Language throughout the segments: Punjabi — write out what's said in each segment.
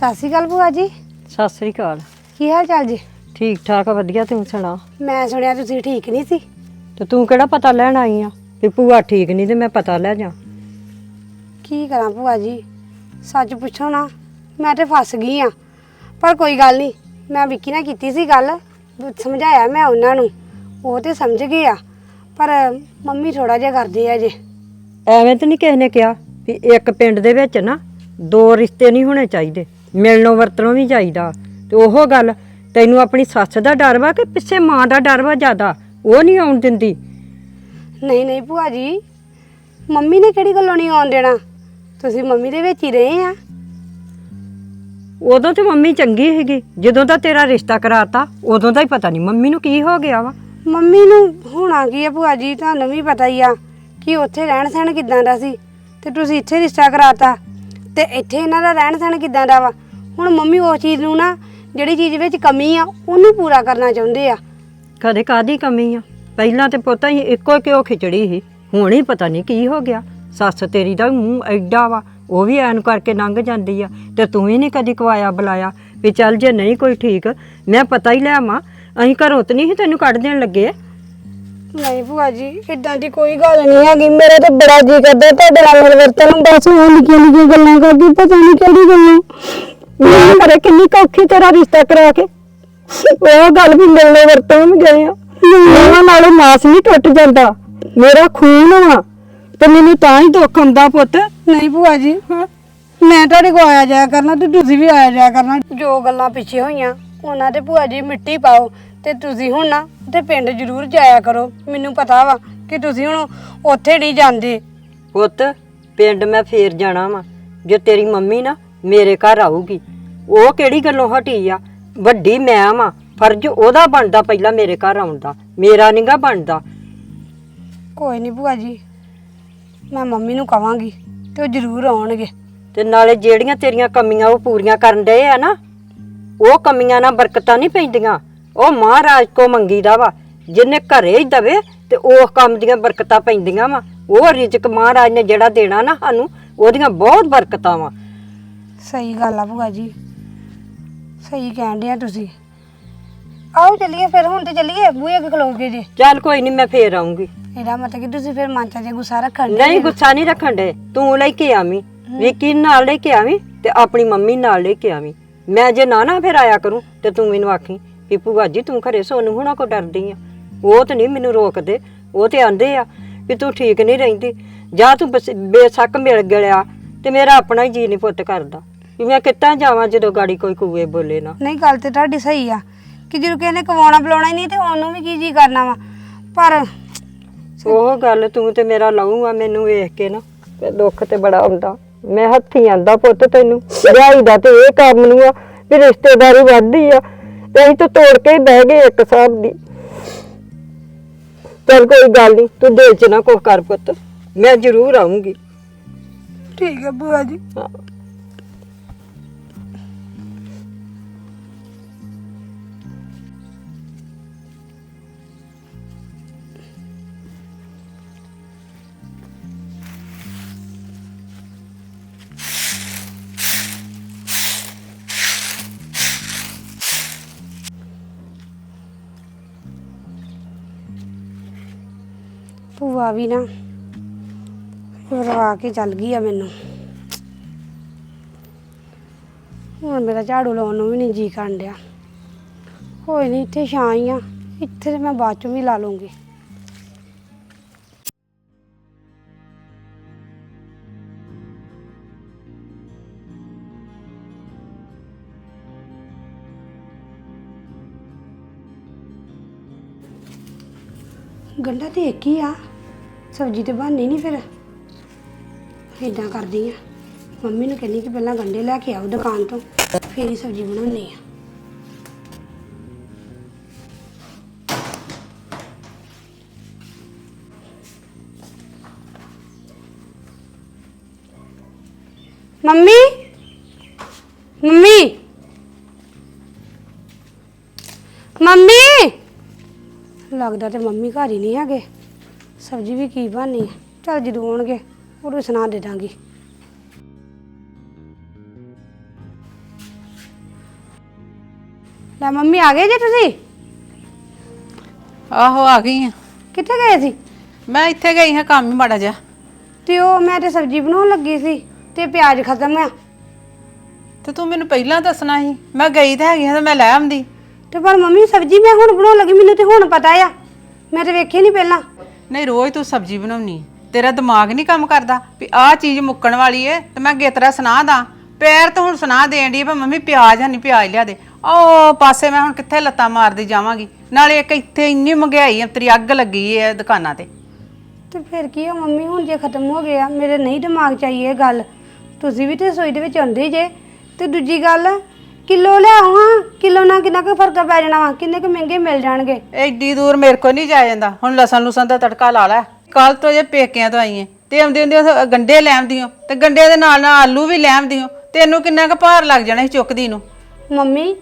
ਸਤਿ ਸ਼੍ਰੀ ਅਕਾਲ ਭੂਆ ਜੀ। ਸਤਿ ਸ੍ਰੀ ਅਕਾਲ। ਕੀ ਹਾਲ ਚਾਲ ਜੀ? ਠੀਕ ਠਾਕ ਆ, ਵਧੀਆ ਤੂੰ ਸੁਣਾ? ਮੈਂ ਸੁਣਿਆ ਤੁਸੀਂ ਠੀਕ ਨਹੀਂ ਸੀ। ਤੇ ਤੂੰ ਕਿਹੜਾ ਪਤਾ ਲੈਣ ਆਈ ਆ? ਵੀ ਭੂਆ ਠੀਕ ਨਹੀਂ ਤੇ ਮੈਂ ਪਤਾ ਲੈ ਜਾ ਕੀ ਕਰਾਂ ਭੂਆ ਜੀ? ਸੱਚ ਪੁੱਛੋ ਨਾ ਮੈਂ ਤੇ ਫਸ ਗਈ ਆ। ਪਰ ਕੋਈ ਗੱਲ ਨਹੀਂ ਮੈਂ ਵਿੱਕੀ ਨਾਲ ਕੀਤੀ ਸੀ ਗੱਲ। ਸਮਝਾਇਆ ਮੈਂ ਉਹਨਾਂ ਨੂੰ। ਉਹ ਤੇ ਸਮਝ ਗਏ ਆ। ਪਰ ਮੰਮੀ ਥੋੜਾ ਜਿਹਾ ਕਰਦੇ ਆ ਜੇ। ਐਵੇਂ ਤਾਂ ਨਹੀਂ ਕਿਸੇ ਨੇ ਕਿਹਾ ਵੀ ਇੱਕ ਪਿੰਡ ਦੇ ਵਿੱਚ ਨਾ ਦੋ ਰਿਸ਼ਤੇ ਨਹੀਂ ਹੋਣੇ ਚਾਹੀਦੇ। ਮਿਲਣੋਂ ਵਰਤਣੋਂ ਵੀ ਚਾਹੀਦਾ ਤੇ ਉਹ ਗੱਲ ਤੈਨੂੰ ਆਪਣੀ ਸੱਸ ਦਾ ਡਰ ਵਾ ਕਿ ਪਿੱਛੇ ਮਾਂ ਦਾ ਡਰ ਵਾ ਜ਼ਿਆਦਾ? ਉਹ ਨਹੀਂ ਆਉਣ ਦਿੰਦੀ। ਨਹੀਂ ਨਹੀਂ ਭੂਆ ਜੀ ਮੰਮੀ ਨੇ ਕਿਹੜੀ ਗੱਲੋਂ ਨਹੀਂ ਆਉਣ ਦੇਣਾ? ਤੁਸੀਂ ਮੰਮੀ ਦੇ ਵਿੱਚ ਹੀ ਰਹੇ ਆ। ਉਦੋਂ ਤੇ ਮੰਮੀ ਚੰਗੀ ਸੀਗੀ। ਜਦੋਂ ਦਾ ਤੇਰਾ ਰਿਸ਼ਤਾ ਕਰਾਤਾ ਉਦੋਂ ਦਾ ਹੀ ਪਤਾ ਨਹੀਂ ਮੰਮੀ ਨੂੰ ਕੀ ਹੋ ਗਿਆ ਵਾ। ਮੰਮੀ ਨੂੰ ਹੋਣਾ ਕੀ ਆ ਭੂਆ ਜੀ ਤੁਹਾਨੂੰ ਵੀ ਪਤਾ ਹੀ ਆ ਕਿ ਉੱਥੇ ਰਹਿਣ ਸਹਿਣ ਕਿਦਾਂ ਦਾ ਸੀ। ਤੇ ਤੁਸੀਂ ਇੱਥੇ ਰਿਸ਼ਤਾ ਕਰਾਤਾ। ਤੇ ਇੱਥੇ ਇਹਨਾਂ ਦਾ ਰਹਿਣ ਸਹਿਣ ਕਿਦਾਂ ਦਾ ਵਾ? ਹੁਣ ਮੰਮੀ ਉਹ ਚੀਜ਼ ਨੂੰ ਨਾ, ਜਿਹੜੀ ਚੀਜ਼ ਵਿੱਚ ਕਮੀ ਆ, ਉਹਨੂੰ ਪੂਰਾ ਕਰਨਾ ਚਾਹੁੰਦੇ ਆ। ਕਦੇ ਕਾਦੀ ਕਮੀ ਆ? ਪਹਿਲਾਂ ਤੇ ਪੁੱਤਾਂ ਹੀ ਇੱਕੋ ਕਿਉਂ ਖਿਚੜੀ ਸੀ। ਹੁਣ ਹੀ ਪਤਾ ਨਹੀਂ ਕੀ ਹੋ ਗਿਆ। ਸੱਸ ਤੇਰੀ ਦਾ ਮੂੰਹ ਐਡਾ ਵਾ, ਉਹ ਵੀ ਐਨ ਕਰਕੇ ਲੰਘ ਜਾਂਦੀ ਆ। ਤੇ ਤੂੰ ਹੀ ਨਹੀਂ ਕਦੀ ਕਵਾਇਆ ਬੁਲਾਇਆ ਵੀ ਚੱਲ ਜੇ ਨਹੀਂ ਕੋਈ ਠੀਕ, ਮੈਂ ਪਤਾ ਹੀ ਲੈ ਮਾਂ ਅਸੀਂ ਘਰੋਂ ਤੇ ਨਹੀਂ ਸੀ ਤੈਨੂੰ ਕੱਢ ਦੇਣ ਲੱਗੇ। ਨਹੀਂ ਭੂਆ ਜੀ ਇਦਾਂ ਦੀ ਕੋਈ ਗੱਲ ਨਹੀਂ ਹੈਗੀ। ਮੇਰਾ ਤਾਂ ਬੜਾ ਜੀ ਕਰਦਾ ਤੁਹਾਡੇ ਨਾਲ ਮਿਲਵਰਤਨ ਨੂੰ ਬਸ ਉਹ ਨਿੱਕੀਆਂ ਨਿੱਕੀਆਂ ਗੱਲਾਂ ਕਰਦੀ ਪਤਾ ਨਹੀਂ ਕਿਹੜੀ ਗੱਲਾਂ। ਮੈਂ ਕਰੇ ਕਿੰਨੀ ਕੁ ਔਖੀ ਤੇਰਾ ਰਿਸ਼ਤਾ ਕਰਾ ਕੇ। ਉਹ ਗੱਲ ਵੀ ਮਿਲਣੇ ਵਰਤੋਂ ਵੀ ਗਏ ਆ। ਉਹਨਾਂ ਨਾਲ ਮਾਸ ਨਹੀਂ ਟੁੱਟ ਜਾਂਦਾ। ਮੇਰਾ ਖੂਨ ਵਾ ਤੇ ਮੈਨੂੰ ਤਾਂ ਹੀ ਦੁੱਖ ਹੁੰਦਾ ਪੁੱਤ। ਨਹੀਂ ਭੂਆ ਜੀ ਮੈਂ ਤੁਹਾਡੇ ਕੋ ਆਇਆ ਜਾਇਆ ਕਰਨਾ ਤੇ ਤੁਸੀਂ ਵੀ ਆਇਆ ਜਾਇਆ ਕਰਨਾ। ਜੋ ਗੱਲਾਂ ਪਿੱਛੇ ਹੋਈਆਂ ਉਹਨਾਂ ਤੇ ਭੂਆ ਜੀ ਮਿੱਟੀ ਪਾਓ। ਤੇ ਤੁਸੀਂ ਹੁਣ ਨਾ ਤੇ ਪਿੰਡ ਜ਼ਰੂਰ ਜਾਇਆ ਕਰੋ। ਮੈਨੂੰ ਪਤਾ ਵਾ ਕਿ ਤੁਸੀਂ ਹੁਣ ਉੱਥੇ ਨਹੀਂ ਜਾਂਦੇ। ਪੁੱਤ ਪਿੰਡ ਮੈਂ ਫੇਰ ਜਾਣਾ ਵਾ। ਜੇ ਤੇਰੀ ਮੰਮੀ ਨਾ ਮੇਰੇ ਘਰ ਆਊਗੀ ਉਹ ਕਿਹੜੀ ਗੱਲੋਂ ਹਟੀ ਆ? ਵੱਡੀ ਮੈਂ ਵਾਂ ਫਰਜ਼ ਉਹਦਾ ਬਣਦਾ ਪਹਿਲਾਂ ਮੇਰੇ ਘਰ ਆਉਣ ਦਾ। ਮੇਰਾ ਨਹੀਂਗਾ ਬਣਦਾ। ਕੋਈ ਨਹੀਂ ਭੂਆ ਜੀ ਮੈਂ ਮੰਮੀ ਨੂੰ ਕਵਾਂਗੀ ਤੇ ਉਹ ਜ਼ਰੂਰ ਆਉਣਗੇ। ਤੇ ਨਾਲੇ ਜਿਹੜੀਆਂ ਤੇਰੀਆਂ ਕਮੀਆਂ ਉਹ ਪੂਰੀਆਂ ਕਰਨ ਡਏ ਆ ਨਾ ਉਹ ਕਮੀਆਂ ਨਾਲ ਬਰਕਤਾਂ ਨਹੀਂ ਪੈਂਦੀਆਂ। ਉਹ ਮਹਾਰਾਜ ਕੋ ਮੰਗੀਦਾ ਵਾ ਜਿੰਨੇ ਘਰੇ ਹੀ ਦਵੇ ਤੇ ਉਹ ਕੰਮ ਦੀਆਂ ਬਰਕਤਾਂ ਪੈਂਦੀਆਂ ਵਾ। ਉਹ ਰਿਜ਼ਕ ਮਹਾਰਾਜ ਨੇ ਜਿਹੜਾ ਦੇਣਾ ਨਾ ਸਾਨੂੰ ਉਹਦੀਆਂ ਬਹੁਤ ਬਰਕਤਾਂ ਵਾ। ਸਹੀ ਗੱਲ ਆ ਭੂਆ ਜੀ। ਸਹੀ ਕਹਿੰਦੇ ਆ ਤੁਸੀਂ। ਆਓ ਚੱਲੀਏ ਫਿਰ ਹੁਣ ਤੇ ਚੱਲੀਏ ਬੂਹੇ ਅੱਗੇ ਖਲੋਗੇ ਜੇ। ਚੱਲ ਕੋਈ ਨਹੀਂ ਮੈਂ ਫੇਰ ਆਉਂਗੀ ਇਹਦਾ ਮਤਲਬ ਕਿ ਤੁਸੀਂ ਫਿਰ ਮਨ ਚ ਜੇ ਗੁੱਸਾ ਰੱਖਣ ਨਹੀਂ ਗੁੱਸਾ ਨਹੀਂ ਰੱਖਣ ਦੇ ਤੂੰ ਲੈ ਕੇ ਆਵੀਂ ਵਿੱਕੀ ਨਾਲ ਲੈ ਕੇ ਆਵੀਂ ਤੇ ਆਪਣੀ ਮੰਮੀ ਨਾਲ ਲੈ ਕੇ ਆਵੀਂ। ਮੈਂ ਜੇ ਨਾ ਨਾ ਫਿਰ ਆਇਆ ਕਰੂੰ ਤੇ ਤੂੰ ਮੈਨੂੰ ਆਖੀ। ਵੀ ਭੂਆ ਜੀ ਤੂੰ ਘਰੇ ਸੋਨੂੰ ਹੁਣਾ ਕੋ ਡਰਦੀ ਆ। ਉਹ ਤੇ ਨਹੀਂ ਮੈਨੂੰ ਰੋਕਦੇ ਉਹ ਤੇ ਆਂਦੇ ਆ ਵੀ ਤੂੰ ਠੀਕ ਨਹੀਂ ਰਹਿੰਦੀ। ਜਾਂ ਤੂੰ ਬਸ- ਬੇਸ਼ੱਕ ਮਿਲ ਗਿਆ ਤੇ ਮੇਰਾ ਆਪਣਾ ਹੀ ਜੀ ਨਹੀਂ ਪੁੱਤ ਕਰਦਾ। ਵੀ ਮੈਂ ਕਿੱਦਾਂ ਜਾਵਾਂ ਜਦੋਂ ਗਾੜੀ ਕੋਈ ਕੂਏ ਬੋਲੇ ਨਾ। ਨਹੀਂ ਗੱਲ ਤੇ ਤੁਹਾਡੀ ਸਹੀ ਆ ਕਿ ਜਦੋਂ ਕਿਸੇ ਨੇ ਕਮਾਉਣਾ ਬੁਲਾਉਣਾ ਹੀ ਨਹੀਂ ਤੇ ਉਹਨੂੰ ਵੀ ਕੀ ਜੀ ਕਰਨਾ ਵਾ। ਪਰ ਉਹ ਗੱਲ ਤੂੰ ਤੇ ਮੇਰਾ ਲਹੂ ਆ ਮੈਨੂੰ ਵੇਖ ਕੇ ਨਾ ਤੇ ਦੁੱਖ ਤੇ ਬੜਾ ਆਉਂਦਾ ਮੈਂ ਹੱਥੀ ਆਂਦਾ ਪੁੱਤ ਤੈਨੂੰ ਵਿਆਹੀ ਦਾ ਤੇ ਇਹ ਕੰਮ ਨੂੰ ਆ ਵੀ ਰਿਸ਼ਤੇਦਾਰੀ ਵੱਧਦੀ ਆ। ਤੇ ਅਸੀਂ ਤਾਂ ਤੋੜ ਕੇ ਹੀ ਬਹਿ ਗਏ ਇੱਕ ਹਿਸਾਬ ਦੀ। ਚੱਲ ਕੋਈ ਗੱਲ ਨਹੀਂ ਤੂੰ ਦਿਲ ਚ ਨਾ ਕੁਛ ਕਰ ਪੁੱਤ ਮੈਂ ਜ਼ਰੂਰ ਆਉਂਗੀ ਠੀਕ ਹੈ ਭੂਆ ਜੀ। ਹਾਂ। ਭੂਆ ਵੀ ਨਾ ਰਵਾ ਕੇ ਚੱਲ ਗਈ ਆ ਮੈਨੂੰ। ਹੁਣ ਮੇਰਾ ਝਾੜੂ ਲਾਉਣ ਨੂੰ ਵੀ ਨਹੀਂ ਜੀ ਕਰਨ ਡਿਆ। ਕੋਈ ਨਹੀਂ ਇੱਥੇ ਛਾਂ ਹੀ ਆ। ਇੱਥੇ ਮੈਂ ਬਾਅਦ ਚੋਂ ਵੀ ਲਾ ਲੂੰਗੀ ਗੰਡਾ ਤੇ ਇੱਕ ਹੀ ਆ। ਸਬਜ਼ੀ ਤੇ ਬਣਨੀ ਨਹੀਂ ਫਿਰ। ਇਦਾਂ ਕਰਦੀ ਆ। ਮੰਮੀ ਨੂੰ ਕਹਿੰਦੀ ਕਿ ਪਹਿਲਾਂ ਗੰਡੇ ਲੈ ਕੇ ਆਓ ਦੁਕਾਨ ਤੋਂ, ਫਿਰ ਹੀ ਸਬਜ਼ੀ ਬਣਾਉਣੀ ਆ। ਮੰਮੀ? ਮੰਮੀ? ਮੰਮੀ? ਲੱਗਦਾ ਤੇ ਮੰਮੀ ਘਰ ਹੀ ਨਹੀਂ ਹੈਗੇ। ਸਬਜ਼ੀ ਵੀ ਕੀ ਬਣਨੀ ਹੈ ਚਲ ਜਦੋਂ ਆਉਣਗੇ ਉਹਨੂੰ ਸੁਣਾ ਦੇ ਦਾਂਗੀ। ਲੈ ਮੰਮੀ ਆ ਗਏ ਜੇ ਤੁਸੀਂ? ਆਹੋ ਆ ਗਈ ਆ। ਕਿੱਥੇ ਗਏ ਸੀ? ਮੈਂ ਇੱਥੇ ਗਈ ਹਾਂ ਕੰਮ ਹੀ ਮਾੜਾ ਜਿਹਾ। ਤੇ ਉਹ ਮੈਂ ਤੇ ਸਬਜ਼ੀ ਬਣਾਉਣ ਲੱਗੀ ਸੀ ਤੇ ਪਿਆਜ਼ ਖਤਮ ਆ। ਤੇ ਤੂੰ ਮੈਨੂੰ ਪਹਿਲਾਂ ਦੱਸਣਾ ਸੀ ਮੈਂ ਗਈ ਤਾਂ ਹੈਗੀ ਹਾਂ ਤੇ ਮੈਂ ਲੈ ਆਉਂਦੀ। ਤੇ ਪਰ ਮੰਮੀ ਸਬਜ਼ੀ ਮੈਂ ਹੁਣ ਬਣਾਉਣ ਲੱਗੀ ਮੈਨੂੰ ਤੇ ਹੁਣ ਪਤਾ ਆ। ਮੈਂ ਤੇ ਵੇਖੀ ਨਹੀਂ ਪਹਿਲਾਂ। ਨਹੀਂ, ਰੋਜ਼ ਤੂੰ ਸਬਜ਼ੀ ਬਣਾਉਣੀ ਤੇਰਾ ਦਿਮਾਗ ਨਹੀਂ ਕੰਮ ਕਰਦਾ ਵੀ ਆਹ ਚੀਜ਼ ਮੁੱਕਣ ਵਾਲੀ ਏ, ਤੇ ਮੈਂ ਗੇਤਰਾ ਸੁਣਾ ਦਾਂ। ਪੈਰ ਤਾਂ ਹੁਣ ਸੁਣਾ ਦੇਣ ਦੀ ਪਰ ਮੰਮੀ ਪਿਆਜ਼ ਹੈ ਨਹੀਂ ਪਿਆਜ਼ ਲਿਆ ਦੇ। ਉਹ ਪਾਸੇ ਮੈਂ ਹੁਣ ਕਿੱਥੇ ਲੱਤਾਂ ਮਾਰਦੀ ਜਾਵਾਂਗੀ। ਨਾਲੇ ਇੱਕ ਇੱਥੇ ਇੰਨੀ ਮਹਿੰਗਾਈ ਆ, ਤੇਰੀ ਅੱਗ ਲੱਗੀ ਏ ਦੁਕਾਨਾਂ ਤੇ। ਤੇ ਫਿਰ ਕੀ ਆ, ਮੰਮੀ ਹੁਣ ਜੇ ਖਤਮ ਹੋ ਗਿਆ, ਮੇਰੇ ਨਹੀਂ ਦਿਮਾਗ 'ਚ ਆਈ ਇਹ ਗੱਲ। ਤੁਸੀਂ ਵੀ ਤੇ ਰਸੋਈ ਦੇ ਵਿੱਚ ਆਉਂਦੇ ਜੇ। ਤੇ ਦੂਜੀ ਗੱਲ ਕਿਲੋ ਲਿਆਓ ਹਾਂ ਕਿਲੋ ਨਾਲ ਕਿੰਨਾ ਕੁ ਫ਼ਰਕ ਪੈ ਜਾਣਾ ਵਾ? ਕਿੰਨੇ ਕੁ ਮਹਿੰਗੇ ਮਿਲ ਜਾਣਗੇ? ਐਡੀ ਦੂਰ ਮੇਰੇ ਕੋ ਨਹੀਂ ਜਾਇਆ ਜਾਂਦਾ। ਹੁਣ ਲਸਣ ਲੁਸਣ ਦਾ ਤੜਕਾ ਲਾ ਲੈ। ਕੱਲ ਤੋਂ ਜੇ ਪੇਕਿਆਂ ਤੋਂ ਆਈ ਏ ਤੇ ਆਉਂਦੇ ਹੁੰਦੇ ਉੱਥੇ ਗੰਡੇ ਲੈ ਆਉਂਦੀ ਓ ਤੇ ਗੰਡੇ ਦੇ ਨਾਲ ਨਾਲ ਆਲੂ ਵੀ ਲੈ ਆਉਂਦੀ ਓ ਤੈਨੂੰ ਕਿੰਨਾ ਕੁ ਭਾਰ ਲੱਗ ਜਾਣਾ ਸੀ ਚੁੱਕਦੀ ਨੂੰ? ਮੰਮੀ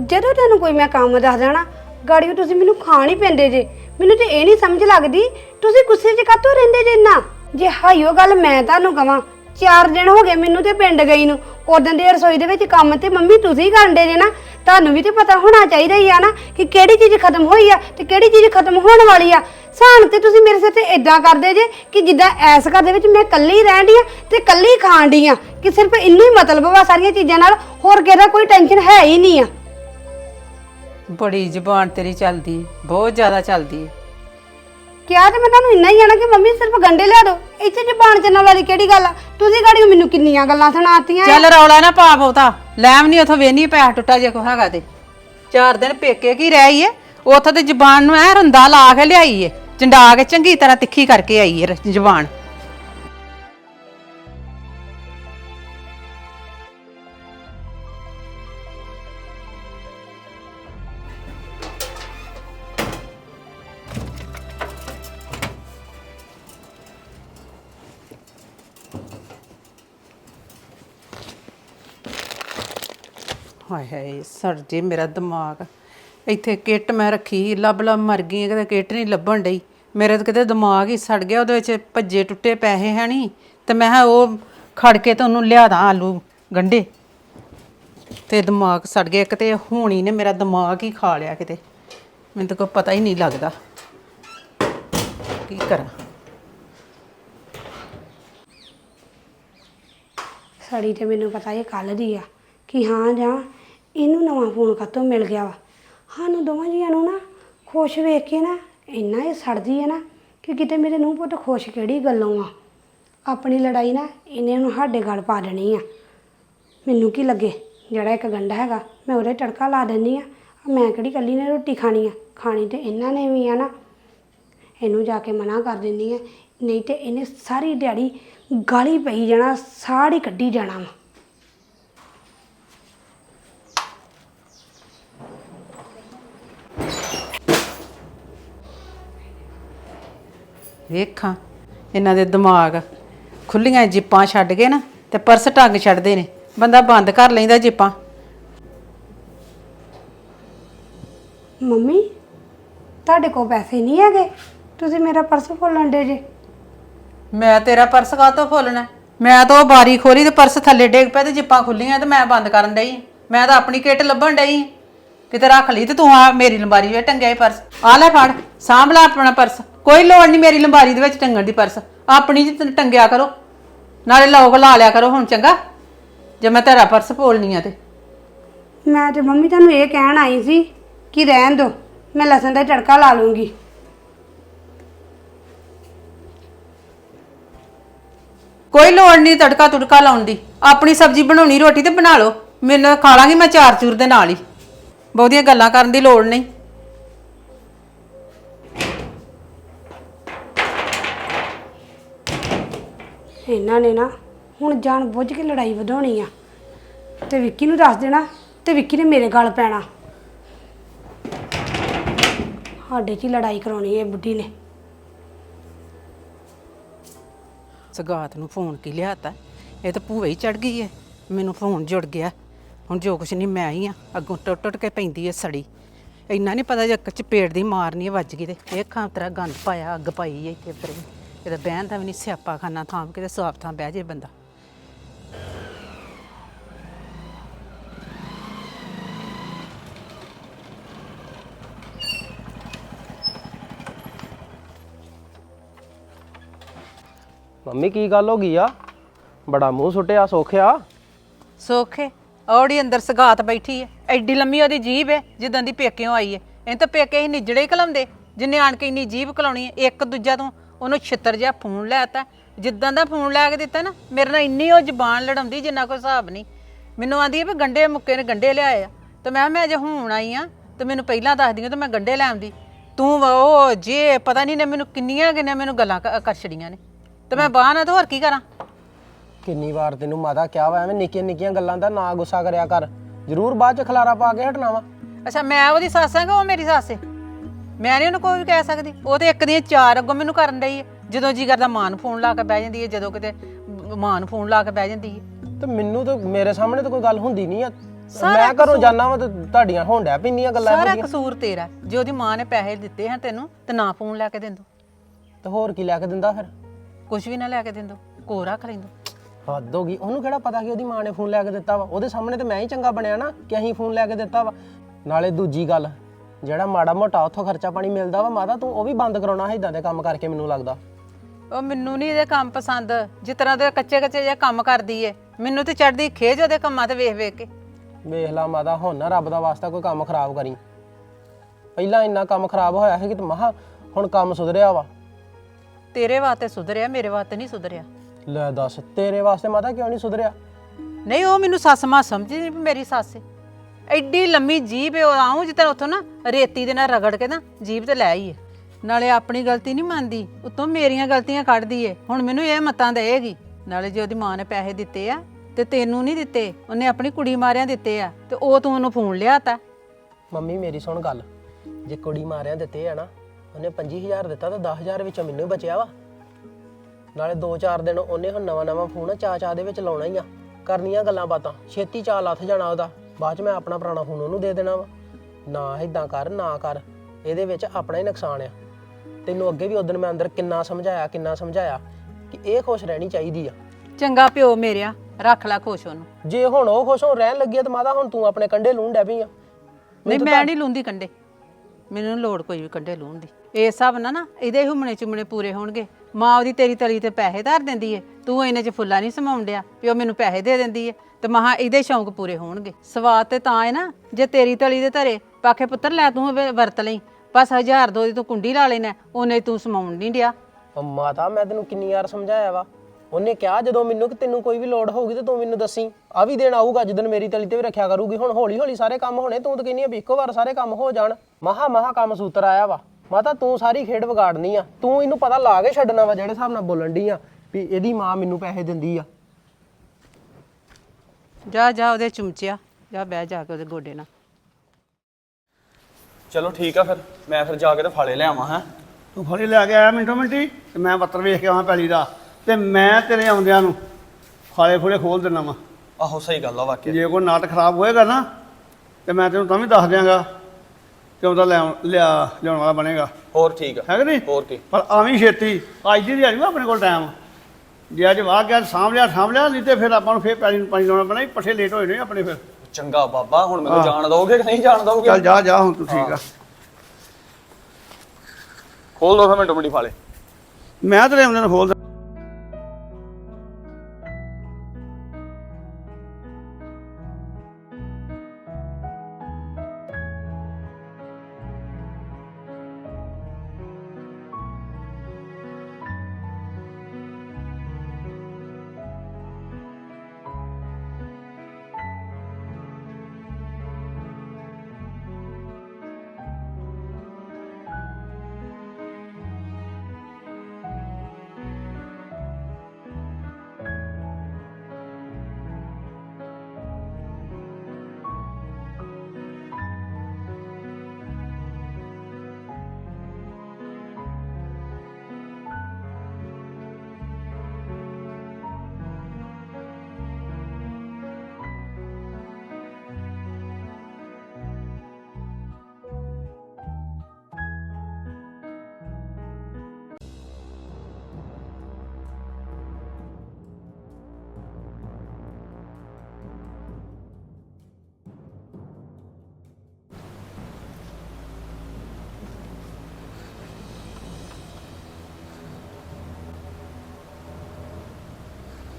ਜਦੋਂ ਤੁਹਾਨੂੰ ਕੋਈ ਮੈਂ ਕੰਮ ਦੱਸ ਦੇਣਾ ਗਾੜੀ ਤੁਸੀਂ ਮੈਨੂੰ ਖਾਣ ਹੀ ਪੈਂਦੇ ਜੇ। ਮੈਨੂੰ ਤੇ ਇਹ ਨਹੀਂ ਸਮਝ ਲੱਗਦੀ ਤੁਸੀਂ ਗੁੱਸੇ 'ਚ ਕਾਤੋਂ ਰਹਿੰਦੇ ਜੇ ਨਾ ਜੇ ਹਾਈਓ ਗੱਲ ਮੈਂ ਤੁਹਾਨੂੰ ਕਵਾਂ ਚਾਰ ਦਿਨ ਹੋ ਗਏ ਮੈਨੂੰ ਤੇ ਪਿੰਡ ਗਈ ਨੂੰ। ਉਦੋਂ ਦੇ ਰਸੋਈ ਦੇ ਵਿੱਚ ਕੰਮ ਤੇ ਮੰਮੀ ਤੁਸੀਂ ਕਰਦੇ ਜੇ ਨਾ ਤੁਹਾਨੂੰ ਵੀ ਤੇ ਪਤਾ ਹੋਣਾ ਚਾਹੀਦਾ ਹੀ ਆ ਨਾ ਕਿ ਕਿਹੜੀ ਚੀਜ਼ ਖਤਮ ਹੋਈ ਆ ਤੇ ਕਿਹੜੀ ਚੀਜ਼ ਖਤਮ ਹੋਣ ਵਾਲੀ ਆ। ਸਾਨ ਤੇ ਤੁਸੀਂ ਮੇਰੇ ਸਿਰ ਤੇ ਇਦਾਂ ਕਰਦੇ ਜੇ ਕਿ ਜਿੱਦਾਂ ਐਸ ਘਰ ਦੇ ਵਿੱਚ ਮੈਂ ਇਕੱਲੀ ਰਹਿਣ ਡਈ ਆ ਤੇ ਇਕੱਲੀ ਖਾਣ ਡਈ ਆ ਕਿ ਸਿਰਫ ਇੰਨਾ ਮਤਲਬ ਵਾ ਸਾਰੀਆਂ ਚੀਜ਼ਾਂ ਨਾਲ ਹੋਰ ਕਿਹਦਾ ਕੋਈ ਟੈਨਸ਼ਨ ਹੈ ਹੀ ਨਹੀਂ ਆ। ਬੜੀ ਜ਼ੁਬਾਨ ਤੇਰੀ ਚੱਲਦੀ ਏ, ਬਹੁਤ ਜ਼ਿਆਦਾ ਚੱਲਦੀ। ਏ। ਕਿਹਾ ਤੇ ਮੈਂ ਤੁਹਾਨੂੰ ਇੰਨਾ ਹੀ ਆ ਨਾ ਕਿ ਮੰਮੀ ਸਿਰਫ ਗੰਡੇ ਲਿਆ ਦਿਓ। ਇੱਥੇ ਜ਼ਬਾਨ ਚੱਲਣ ਵਾਲੀ ਕਿਹੜੀ ਗੱਲ ਆ? ਤੁਸੀਂ ਗਾੜੀ ਮੈਨੂੰ ਕਿੰਨੀਆਂ ਗੱਲਾਂ ਸੁਣਾਤੀਆਂ ਚੱਲ ਰੌਲਾ ਨਾ ਪਾ ਬਹੁਤਾ। ਲੈਮ ਨਹੀਂ ਉਥੋਂ ਵੇਨੀ ਪੈਸਾ ਟੁੱਟਾ ਜੇ ਕੋ ਹੈਗਾ ਤੇ। ਚਾਰ ਦਿਨ ਪੇਕੇ ਕੀ ਰਹਿ ਏ ਉਥੋਂ ਤੇ ਜ਼ੁਬਾਨ ਨੂੰ ਐ ਰੰਦਾ ਲਾ ਕੇ ਲਿਆਈ ਏ। ਚੰਡਾ ਕੇ ਚੰਗੀ ਤਰ੍ਹਾਂ ਤਿੱਖੀ ਕਰਕੇ ਆਈ ਏ ਰ- ਜ਼ੁਬਾਨ। ਹਾਏ ਹਾਏ ਸੜ ਜੇ ਮੇਰਾ ਦਿਮਾਗ। ਇੱਥੇ ਕਿੱਟ ਮੈਂ ਰੱਖੀ ਲੱਭ ਲੱਭ ਮਰ ਗਈ ਹਾਂ, ਕਿਤੇ ਕਿੱਟ ਨਹੀਂ ਲੱਭਣ ਡਈ। ਮੇਰੇ ਤਾਂ ਕਿਤੇ ਦਿਮਾਗ ਹੀ ਸੜ ਗਿਆ ਉਹਦੇ ਵਿੱਚ ਭੱਜੇ ਟੁੱਟੇ ਪੈਸੇ ਹੈ ਨਹੀਂ। ਤੇ ਮੈਂ ਕਿਹਾ ਉਹ ਖੜ ਕੇ ਤਾਂ ਉਹਨੂੰ ਲਿਆ ਆਲੂ ਗੰਡੇ ਤੇ ਦਿਮਾਗ ਸੜ ਗਿਆ ਇੱਕ ਤੇ ਹੋਣੀ ਨੇ ਮੇਰਾ ਦਿਮਾਗ ਹੀ ਖਾ ਲਿਆ ਕਿਤੇ। ਮੈਨੂੰ ਤਾਂ ਕੋਈ ਪਤਾ ਹੀ ਨਹੀਂ ਲੱਗਦਾ। ਕੀ ਕਰਾਂ? ਸੜੀ ਤੇ ਮੈਨੂੰ ਪਤਾ ਇਹ ਕੱਲ ਦੀ ਆ। ਕਿ ਹਾਂ ਜਾਂ ਇਹਨੂੰ ਨਵਾਂ ਫੋਨ ਕਾਤੋਂ ਮਿਲ ਗਿਆ ਵਾ। ਸਾਨੂੰ ਦੋਵਾਂ ਜੀਆਂ ਨੂੰ ਨਾ ਖੁਸ਼ ਵੇਖ ਕੇ ਨਾ ਇੰਨਾ ਇਹ ਸੜਦੀ ਹੈ ਨਾ ਕਿ ਕਿਤੇ ਮੇਰੇ ਨੂੰ ਪੁੱਤ ਖੁਸ਼ ਕਿਹੜੀ ਗੱਲੋਂ ਆ। ਆਪਣੀ ਲੜਾਈ ਨਾ ਇਹਨੇ ਨੂੰ ਸਾਡੇ ਗੱਲ ਪਾ ਦੇਣੀ ਆ। ਮੈਨੂੰ ਕੀ ਲੱਗੇ? ਜਿਹੜਾ ਇੱਕ ਗੰਡਾ ਹੈਗਾ, ਮੈਂ ਉਹਦੇ ਤੜਕਾ ਲਾ ਦਿੰਨੀ ਆ। ਮੈਂ ਕਿਹੜੀ ਕੱਲੀ ਨੇ ਰੋਟੀ ਖਾਣੀ ਆ? ਖਾਣੀ ਤੇ ਇਹਨਾਂ ਨੇ ਵੀ ਆ ਨਾ। ਇਹਨੂੰ ਜਾ ਕੇ ਮਨਾ ਕਰ ਦਿੰਦੀ ਆ। ਨਹੀਂ ਤੇ ਇਹਨੇ ਸਾਰੀ ਦਿਹਾੜੀ ਗਾਲੀ ਪਈ ਜਾਣਾ, ਸਾੜੀ ਕੱਢੀ ਜਾਣਾ ਵਾ। ਵੇਖਾਂ ਇਹਨਾਂ ਦੇ ਦਿਮਾਗ ਖੁੱਲੀਆਂ ਜਿੱਪਾਂ ਛੱਡ ਕੇ ਨਾ ਤੇ ਪਰਸ ਟੰਗ ਛੱਡਦੇ ਨੇ ਬੰਦਾ ਬੰਦ ਕਰ ਲੈਂਦਾ ਜਿੱਪਾਂ। ਮੰਮੀ ਤੁਹਾਡੇ ਕੋਲ ਪੈਸੇ ਨਹੀਂ ਹੈਗੇ? ਤੁਸੀਂ ਮੇਰਾ ਪਰਸ ਫੋਲਣ ਦੇ ਜੇ। ਮੈਂ ਤੇਰਾ ਪਰਸ ਕਾਹਤੋਂ ਫੋਲਣਾ? ਮੈਂ ਤਾਂ ਉਹ ਬਾਰੀ ਖੋਲੀ ਤੇ ਪਰਸ ਥੱਲੇ ਡੇਗ ਪਿਆ ਤੇ ਜਿੱਪਾਂ ਖੁੱਲੀਆਂ ਤੇ ਮੈਂ ਬੰਦ ਕਰਨ ਡਈ। ਮੈਂ ਤਾਂ ਆਪਣੀ ਕਿੱਟ ਲੱਭਣ ਡਈ। ਕਿਤੇ ਰੱਖ ਲਈ ਤੇ ਤੂੰ ਆ ਮੇਰੀ ਲੰਬਾਰੀ ਵਿੱਚ ਟੰਗਿਆ ਈ ਪਰਸ। ਆ ਲੈ ਫੜ ਸਾਂਭ ਲੈ ਆਪਣਾ ਪਰਸ। ਕੋਈ ਲੋੜ ਨਹੀਂ ਮੇਰੀ ਲੰਬਾਰੀ ਦੇ ਵਿੱਚ ਟੰਗਣ ਦੀ ਪਰਸ। ਆਪਣੀ ਜਿ ਟੰਗਿਆ ਕਰੋ। ਨਾਲੇ ਲੋਕ ਲਾ ਲਿਆ ਕਰੋ ਹੁਣ ਚੰਗਾ। ਜੇ ਮੈਂ ਤੇਰਾ ਪਰਸ ਫੋਲਣੀ ਆ ਤੇ। ਮੈਂ ਤੇ ਮੰਮੀ ਤੁਹਾਨੂੰ ਇਹ ਕਹਿਣ ਆਈ ਸੀ ਕਿ ਰਹਿਣ ਦਿਓ ਮੈਂ ਲਸਣ ਦਾ ਤੜਕਾ ਲਾ ਲੂੰਗੀ। ਕੋਈ ਲੋੜ ਨਹੀਂ ਤੜਕਾ ਤੁੜਕਾ ਲਾਉਣ ਦੀ। ਆਪਣੀ ਸਬਜ਼ੀ ਬਣਾਉਣੀ ਰੋਟੀ ਤੇ ਬਣਾ ਲਓ। ਮੈਨੂੰ ਖਾ ਲਾਂਗੀ ਮੈਂ ਚਾਰ ਚੂਰ ਦੇ ਨਾਲ ਹੀ। ਬਹੁਤੀਆਂ ਗੱਲਾਂ ਕਰਨ ਦੀ ਲੋੜ ਨਹੀਂ। ਇਹਨਾਂ ਨੇ ਨਾ ਹੁਣ ਜਾਣ ਬੁੱਝ ਕੇ ਲੜਾਈ ਵਧਾਉਣੀ ਆ। ਤੇ ਵਿੱਕੀ ਨੂੰ ਦੱਸ ਦੇਣਾ ਤੇ ਵਿੱਕੀ ਨੇ ਮੇਰੇ ਗਲ ਪੈਣਾ। ਸਾਡੇ 'ਚ ਹੀ ਲੜਾਈ ਕਰਾਉਣੀ ਹੈ ਬੁੱਢੀ ਨੇ। ਸਗਾਤ ਨੂੰ ਫੋਨ ਕੀ ਲਿਆਤਾ? ਇਹ ਤਾਂ ਭੂਵੇ ਹੀ ਚੜ ਗਈ ਹੈ ਮੈਨੂੰ ਫੋਨ ਜੁੜ ਗਿਆ। ਹੁਣ ਜੋ ਕੁਛ ਨਹੀਂ, ਮੈਂ ਹੀ ਆ। ਅੱਗੋਂ ਟੁੱਟ ਟੁੱਟ ਕੇ ਪੈਂਦੀ ਏ ਸੜੀ। ਇੰਨਾ ਨਹੀਂ ਪਤਾ ਜੇ ਚਪੇੜ ਦੀ ਮਾਰਨੀ ਏ ਵੱਜ ਗਈ ਤੇ। ਇਹ ਖਾਂ ਤੇਰਾ ਗੰਦ ਪਾਇਆ, ਅੱਗ ਪਾਈ ਏ ਇੱਥੇ ਤੇਰੇ ਕਿਤੇ ਬਹਿਣ ਦਾ ਵੀ ਨਹੀਂ ਸਿਆਪਾ ਖਾਨਾ ਥਾਂ ਕਿਤੇ ਸਵਾਬ ਥਾਂ ਬਹਿ ਜੇ ਬੰਦਾ। ਮੰਮੀ ਕੀ ਗੱਲ ਹੋ ਗਈ ਆ? ਬੜਾ ਮੂੰਹ ਸੁੱਟਿਆ ਸੋਖਿਆ? ਸੋਖੇ? ਔੜੀ ਅੰਦਰ ਸਗਾਤ ਬੈਠੀ ਐ ਐਡੀ ਲੰਮੀ ਉਹਦੀ ਜੀਬ ਐ ਜਿੱਦਾਂ ਦੀ ਪੇਕਿਓਂ ਆਈ ਐ ਇਹਨੂੰ ਤਾਂ ਪੇਕੇ ਹੀ ਨਿਜੜੇ ਕਲਮਦੇ ਜਿੰਨੇ ਆਣ ਕੇ ਇੰਨੀ ਜੀਬ ਕਲਾਉਣੀ ਐ ਇੱਕ ਦੂਜਾ ਤੋਂ ਉਹਨੂੰ ਛਿੱਤਰ ਜਿਹਾ ਫੋਨ ਲੈਤਾ। ਜਿੱਦਾਂ ਦਾ ਫੋਨ ਲੈ ਕੇ ਦਿੱਤਾ ਨਾ ਮੇਰੇ ਨਾਲ ਇੰਨੀ ਉਹ ਜ਼ਬਾਨ ਲੜਾਉਂਦੀ ਜਿੰਨਾ ਕੋਈ ਹਿਸਾਬ ਨਹੀਂ। ਮੈਨੂੰ ਆਂਦੀ ਵੀ ਗੰਡੇ ਮੁੱਕੇ ਨੇ ਗੰਡੇ ਲਿਆਏ ਆ। ਤੇ ਮੈਂ ਕਿਹਾ ਮੈਂ ਜੇ ਹੁਣ ਆਈ ਆ ਤੇ ਮੈਨੂੰ ਪਹਿਲਾਂ ਦੱਸ ਦਿਓ ਤੇ ਮੈਂ ਗੰਡੇ ਲੈ ਆਉਂਦੀ। ਤੂੰ ਵਾ ਉਹ ਜੇ ਪਤਾ ਨਹੀਂ ਨੇ ਮੈਨੂੰ ਕਿੰਨੀਆਂ ਕਿੰਨੀਆਂ ਮੈਨੂੰ ਗੱਲਾਂ ਕ- ਕਰ ਛੜੀਆਂ ਨੇ। ਤੇ ਮੈਂ ਬਾਹਰ ਨਾ ਤੇ ਹੋਰ ਕੀ ਕਰਾਂ? ਕਿੰਨੀ ਵਾਰ ਤੈਨੂੰ ਮਾਤਾ ਕਿਹਾ ਵਾ ਐਵੇਂ ਨਿੱਕੀਆਂ ਨਿੱਕੀਆਂ ਗੱਲਾਂ ਦਾ ਨਾ ਗੁੱਸਾ ਕਰਿਆ ਕਰ। ਜ਼ਰੂਰ ਬਾਅਦ ਚ ਖਲਾਰਾ ਪਾ ਕੇ ਹਟਣਾ ਵਾ। ਅੱਛਾ ਮੈਂ ਉਹਦੀ ਸੱਸ ਹਾਂ ਕਿ ਉਹ ਮੇਰੀ ਸੱਸ ਹੈ ਮੈਂ ਨਹੀਂ ਉਹਨੂੰ ਕੋਈ ਵੀ ਕਹਿ ਸਕਦੀ। ਉਹ ਤੇ ਇੱਕ ਦੀਆਂ ਚਾਰ ਅੱਗੋਂ ਮੈਨੂੰ ਕਰਨ ਡਈ ਹੈ ਜਦੋਂ ਜੀ ਕਰਦਾ ਮਾਂ ਨੂੰ ਫੋਨ ਲਾ ਕੇ ਬਹਿ ਜਾਂਦੀ ਹੈ ਜਦੋਂ ਕਿਤੇ ਮਾਂ ਨੂੰ ਫੋਨ ਲਾ ਕੇ ਬਹਿ ਜਾਂਦੀ ਹੈ ਤੇ ਮੈਨੂੰ ਤਾਂ ਮੇਰੇ ਸਾਹਮਣੇ ਤਾਂ ਕੋਈ ਗੱਲ ਹੁੰਦੀ ਨਹੀਂ ਆ। ਮੈਂ ਘਰੋਂ ਜਾਣਾ ਵਾ ਤੇ ਤੁਹਾਡੀਆਂ ਹੋਂਡਿਆ ਪਿੰਨੀਆਂ ਗੱਲਾਂ ਸਾਰਾ ਕਸੂਰ ਤੇਰਾ ਜੇ ਉਹਦੀ ਮਾਂ ਨੇ ਪੈਸੇ ਦਿੱਤੇ ਹਨ ਤੈਨੂੰ ਤੇ ਨਾ ਫੋਨ ਲੈ ਕੇ ਦਿੰਦੋ। ਤੇ ਹੋਰ ਕੀ ਲੈ ਕੇ ਦਿੰਦਾ ਫਿਰ? ਕੁਝ ਵੀ ਨਾ ਲੈ ਕੇ ਦਿੰਦੋ। ਕੋ ਰੱਖ ਲੈਂਦੋ। ਹੱਦ ਹੋ ਗਈ। ਉਹਨੂੰ ਕਿਹੜਾ ਪਤਾ ਕਿ ਉਹਦੀ ਮਾਂ ਨੇ ਫੋਨ ਲੈ ਕੇ ਦਿੱਤਾ ਵਾ? ਉਹਦੇ ਸਾਹਮਣੇ ਤੇ ਮੈਂ ਹੀ ਚੰਗਾ ਬਣਿਆ ਨਾ ਕਿ ਅਸੀਂ ਫੋਨ ਲੈ ਕੇ ਦਿੱਤਾ ਵਾ। ਨਾਲੇ ਦੂਜੀ ਗੱਲ ਜਿਹੜਾ ਮਾੜਾ ਮੋਟਾ ਉੱਥੋਂ ਖਰਚਾ ਪਾਣੀ ਮਿਲਦਾ ਵਾ ਮਾਤਾ ਤੂੰ ਉਹ ਵੀ ਬੰਦ ਕਰਾਉਣਾ ਹੈ ਇਦਾਂ ਦੇ ਕੰਮ ਕਰਕੇ ਮੈਨੂੰ ਲੱਗਦਾ। ਉਹ ਮੈਨੂੰ ਨਹੀਂ ਇਹਦੇ ਕੰਮ ਪਸੰਦ ਜਿਸ ਤਰ੍ਹਾਂ ਦੇ ਕੱਚੇ ਕੱਚੇ ਜਿਹਾ ਕੰਮ ਕਰਦੀ ਏ। ਮੈਨੂੰ ਤੇ ਚੜਦੀ ਖੇਜ ਉਹਦੇ ਕੰਮਾਂ ਤੇ ਵੇਖ ਵੇਖ ਕੇ। ਵੇਖ ਲਾ ਮਾਤਾ ਹੁਣ ਨਾ ਰੱਬ ਦਾ ਵਾਸਤਾ ਕੋਈ ਕੰਮ ਖਰਾਬ ਕਰੀ। ਪਹਿਲਾਂ ਇੰਨਾ ਕੰਮ ਖਰਾਬ ਹੋਇਆ ਸੀ ਕਿ ਤੂੰ ਮਹਾ ਹੁਣ ਕੰਮ ਸੁਧਰਿਆ ਵਾ। ਤੇਰੇ ਵਾਸਤੇ ਸੁਧਰਿਆ ਮੇਰੇ ਵਾਸਤੇ ਨਹੀਂ ਸੁਧਰਿਆ। ਲੈ ਦੱਸ ਤੇਰੇ ਵਾਸਤੇ ਮਾਤਾ ਕਿਉਂ ਨਹੀਂ ਸੁਧਰਿਆ? ਨਹੀਂ ਉਹ ਮੈਨੂੰ ਸੱਸ ਮਾਂ ਸਮਝਦੀ ਨਹੀਂ ਵੀ ਮੇਰੀ ਸੱਸ ਹੈ ਐਡੀ ਲੰਮੀ ਜੀਬ ਹੈ ਉਹ ਆਉਂ ਜਿੱਦਾਂ ਉੱਥੋਂ ਨਾ ਰੇਤੀ ਦੇ ਨਾਲ ਰਗੜ ਕੇ ਨਾ ਜੀਬ ਤੇ ਲੈ ਆਈ ਹੈ ਨਾਲੇ ਆਪਣੀ ਗਲਤੀ ਨਹੀਂ ਮੰਨਦੀ, ਉਤੋਂ ਮੇਰੀਆਂ ਗਲਤੀਆਂ ਕੱਢਦੀ ਏ। ਹੁਣ ਮੈਨੂੰ ਇਹ ਮਤਾਂ ਦੇਏਗੀ। ਨਾਲੇ ਜੇ ਉਹਦੀ ਮਾਂ ਨੇ ਪੈਸੇ ਦਿੱਤੇ ਆ, ਤੇ ਤੈਨੂੰ ਨਹੀਂ ਦਿੱਤੇ, ਉਹਨੇ ਆਪਣੀ ਕੁੜੀ ਮਾਰਿਆਂ ਦਿੱਤੇ ਆ, ਤੇ ਉਹ ਤੂੰ ਉਹਨੂੰ ਫੋਨ ਲਿਆਤਾ। ਮੰਮੀ, ਮੇਰੀ ਸੁਣ ਗੱਲ। ਜੇ ਕੁੜੀ ਮਾਰਿਆਂ ਦਿੱਤੇ ਆ ਨਾ, ਉਹਨੇ 25000 ਦਿੱਤਾ ਤਾਂ 10000 ਵਿੱਚੋਂ ਮੈਨੂੰ ਹੀ ਬਚਿਆ ਵਾ। ਨਾਲੇ 2-4 ਦਿਨ ਉਹਨੇ ਹੁਣ ਨਵਾਂ ਨਵਾਂ ਫੋਨ ਚਾ ਚਾ ਦੇ ਵਿੱਚ ਲਾਉਣਾ ਹੀ ਆ। ਕਰਨੀਆਂ ਗੱਲਾਂ ਬਾਤਾਂ। ਛੇਤੀ ਚਾ ਲੱਥ ਜਾਣਾ ਉਹਦਾ। ਬਾਅਦ ਚ ਮੈਂ ਆਪਣਾ ਪੁਰਾਣਾ ਫੋਨ ਉਹਨੂੰ ਦੇ ਦੇਣਾ ਵਾ। ਨਾ ਇਦਾਂ ਕਰ ਨਾ ਕਰ। ਇਹਦੇ ਵਿੱਚ ਆਪਣਾ ਹੀ ਨੁਕਸਾਨ ਆ। ਤੈਨੂੰ ਅੱਗੇ ਵੀ ਉਦੋਂ ਮੈਂ ਅੰਦਰ ਕਿੰਨਾ ਸਮਝਾਇਆ ਕਿੰਨਾ ਸਮਝਾਇਆ ਕਿ ਇਹ ਖੁਸ਼ ਰਹਿਣੀ ਚਾਹੀਦੀ ਆ। ਚੰਗਾ ਪਿਓ ਮੇਰਿਆ ਰੱਖ ਲੈ ਖੁਸ਼ ਉਹਨੂੰ। ਜੇ ਹੁਣ ਉਹ ਖੁਸ਼ ਹੋ ਰਹਿਣ ਲੱਗੀ ਆ ਤਾਂ ਮਾਤਾ ਹੁਣ ਤੂੰ ਆਪਣੇ ਕੰਡੇ ਲੂਣ ਡੈ ਪਈ ਆ। ਨਹੀਂ ਮੈਂ ਨਹੀਂ ਲੂੰਦੀ ਕੰਡੇ ਮੈਨੂੰ ਲੋੜ ਕੋਈ ਵੀ ਕੰਡੇ ਲੂਣ ਦੀ। ਇਹ ਸਭ ਨਾ ਨਾ ਇਹਦੇ ਹੁਮਣੇ ਚੁਮਣੇ ਪੂਰੇ ਹੋਣਗੇ। ਮਾਂ ਉਹਦੀ ਤੇਰੀ ਤਲੀ ਤੇ ਪੈਸੇ ਧਰ ਦਿੰਦੀ ਏ। ਤੂੰ ਇਹਨੇ ਚ ਫੁੱਲਾ ਨਹੀਂ ਵੀ ਉਹ ਮੈਨੂੰ ਪੈਸੇ ਦੇ ਦਿੰਦੀ ਏ। ਤੇ ਮਹਾ ਇਹਦੇ ਸ਼ੌਂਕ ਪੂਰੇ ਹੋਣਗੇ। ਸਵਾਦ ਤੇ ਤਾਂ ਹੈ ਨਾ, ਜੇ ਤੇਰੀ ਤਲੀ ਦੇ ਧਰੇ ਪਾਖੇ ਪੁੱਤਰ ਲੈ ਤੂੰ ਵ- ਵਰਤ ਲਈ। ਬਸ ਹਜ਼ਾਰ ਦੋ ਦੀ ਤੂੰ ਕੁੰਡੀ ਲਾ ਲੈਣਾ, ਉਹਨੇ ਤੂੰ ਸਮਾਉਣ ਨਹੀਂ ਡਿਆ। ਉਹ ਮਾਤਾ, ਮੈਂ ਤੈਨੂੰ ਕਿੰਨੀ ਵਾਰ ਸਮਝਾਇਆ ਵਾ। ਉਹਨੇ ਕਿਹਾ, ਜਦੋਂ ਮੈਨੂੰ ਕਿ ਤੈਨੂੰ ਕੋਈ ਵੀ ਲੋੜ ਹੋਊਗੀ ਤੇ ਤੂੰ ਮੈਨੂੰ ਦੱਸੀ। ਆ ਵੀ ਦਿਨ ਆਊਗਾ ਜਦੋਂ ਮੇਰੀ ਤਲੀ ਤੇ ਵੀ ਰੱਖਿਆ ਕਰੂਗੀ। ਹੁਣ ਹੌਲੀ ਹੌਲੀ ਸਾਰੇ ਕੰਮ ਹੋਣੇ, ਤੂੰ ਤਾਂ ਕਹਿੰਦੀ ਆ ਵੀ ਇੱਕੋ ਵਾਰ ਸਾਰੇ ਕੰਮ ਹੋ ਜਾਣ। ਮਹਾ ਮਹਾ ਕੰਮ ਸੂਤਰ ਆਇਆ ਵਾ। ਮਾਤਾ, ਤੂੰ ਸਾਰੀ ਖੇਡ ਵਿਗਾੜਨੀ ਆ। ਤੂੰ ਇਹਨੂੰ ਪਤਾ ਲਾ ਕੇ ਛੱਡਣਾ ਵਾ, ਜਿਹੜੇ ਹਿਸਾਬ ਨਾਲ ਬੋਲਣ ਡਈ ਆ, ਵੀ ਇਹਦੀ ਮਾਂ ਮੈਨੂੰ ਪੈਸੇ ਦਿੰਦੀ ਆ। ਜਾ ਜਾ ਉਹਦੇ ਚੁੰਮਚਿਆ ਜਾ ਬਹਿ ਜਾ ਕੇ ਉਹਦੇ ਗੋਡੇ ਨਾਲ। ਚਲੋ ਠੀਕ ਆ ਫਿਰ ਮੈਂ ਫਿਰ ਜਾ ਕੇ ਤੇ ਫਾਲੇ ਲਿਆਵਾਂ ਹੈ। ਤੂੰ ਫੜੀ ਲੈ ਕੇ ਆਇਆ ਮਿੰਟੋ ਮਿੰਟੀ? ਤੇ ਮੈਂ ਪੱਤਰ ਵੇਖ ਕੇ ਆਵਾਂ ਪੈਲੀ ਦਾ। ਤੇ ਮੈਂ ਤੇਰੇ ਆਉਂਦਿਆਂ ਨੂੰ ਖਾਲੇ ਫੁਲੇ ਖੋਲ ਦੇਣਾ ਵਾ। ਆਹੋ ਸਹੀ ਗੱਲ ਆ ਵਾਕਿਆ। ਜੇ ਕੋਈ ਨਾਟ ਖਰਾਬ ਹੋਏਗਾ ਨਾ ਤੇ ਮੈਂ ਤੈਨੂੰ ਤਾਂ ਵੀ ਦੱਸ ਦਿਆਂਗਾ ਕਿ ਉਹਦਾ ਲੈ ਲਿਆ ਲਿਆਉਣ ਵਾਲਾ ਬਣੇਗਾ। ਹੋਰ ਠੀਕ ਆ। ਹੈ ਕਿ ਨਹੀਂ? ਹੋਰ ਕੀ। ਪਰ ਆਵੀਂ ਛੇਤੀ ਅੱਜ ਦੀ ਦਿਹਾੜੀ ਵਾ ਆਪਣੇ ਕੋਲ ਟਾਈਮ। ਜੇ ਅੱਜ ਵਾਹ ਗਿਆ ਸਾਂਭ ਲਿਆ ਸਾਂਭ ਲਿਆ ਨਹੀਂ ਤੇ ਫਿਰ ਆਪਾਂ ਨੂੰ ਫੇਰ ਪੈਲੀ ਨੂੰ ਪਾਣੀ ਲਾਉਣਾ ਪੈਣਾ ਪੱਠੇ ਲੇਟ ਹੋਏ ਨੇ ਆਪਣੇ ਫਿਰ। ਚੰਗਾ ਬਾਬਾ ਹੁਣ ਮੈਨੂੰ। ਜਾਣ ਦੋਗੇ ਕਿ ਨਹੀਂ ਜਾਣ ਦੋਗੇ? ਚੱਲ ਜਾ ਜਾ ਹੁਣ ਤੂੰ ਠੀਕ ਆ। ਖੋਲ ਦੋ ਫਿਰ ਮਿੰਟੋ ਮਿੰਟੀ ਫਾਲੇ। ਮੈਂ ਤੇਰੇ ਆਉਂਦਿਆਂ ਨੂੰ ਖੋਲ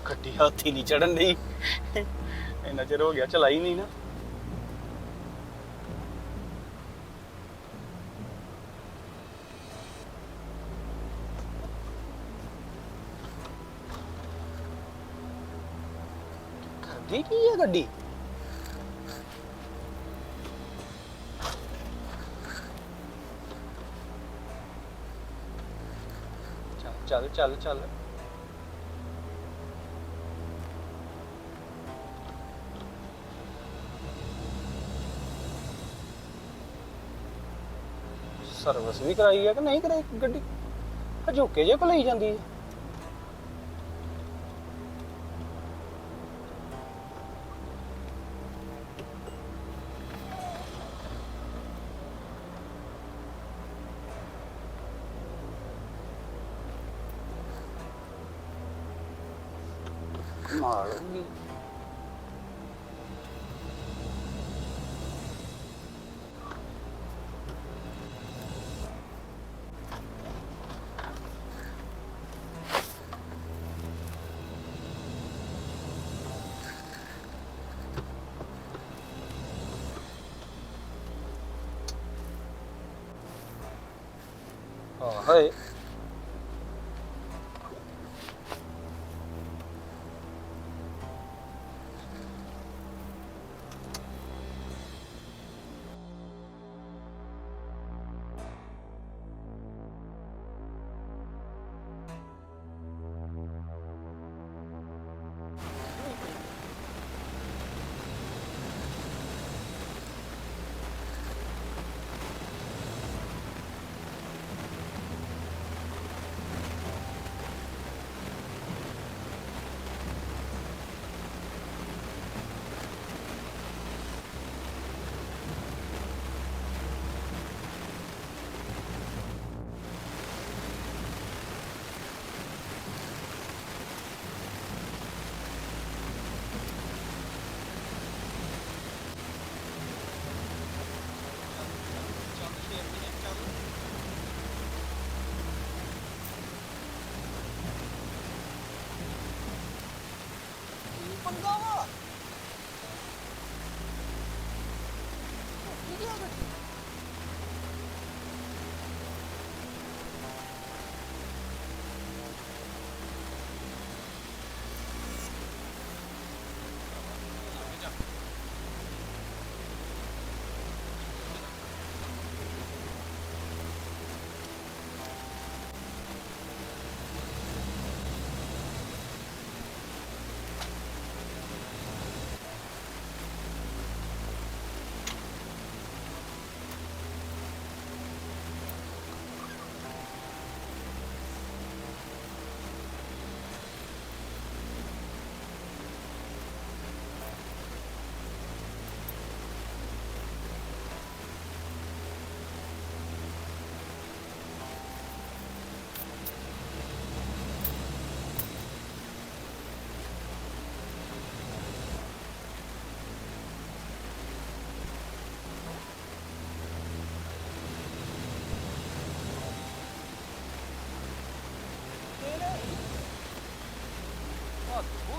ਗੱਡੀ ਹੱਥੀ ਨਹੀਂ ਚੜਨ ਦੀ ਇੰਨਾ ਚਿਰ ਹੋ ਗਿਆ, ਚਲਾਈ ਨਹੀਂ ਨਾ। ਕਰਦੀ ਕੀ ਹੈ ਗੱਡੀ? ਚੱਲ ਚੱਲ ਚੱਲ ਚੱਲ। ਸਰਵਿਸ ਵੀ ਕਰਾਈ ਹੈ ਕਿ ਨਹੀਂ ਕਰਾਈ ਗੱਡੀ? ਹਜੋਕੇ ਜੇ ਕੋਲ ਲਈ ਜਾਂਦੀ ਹੈ। ਹਾਂ ਹਾਏ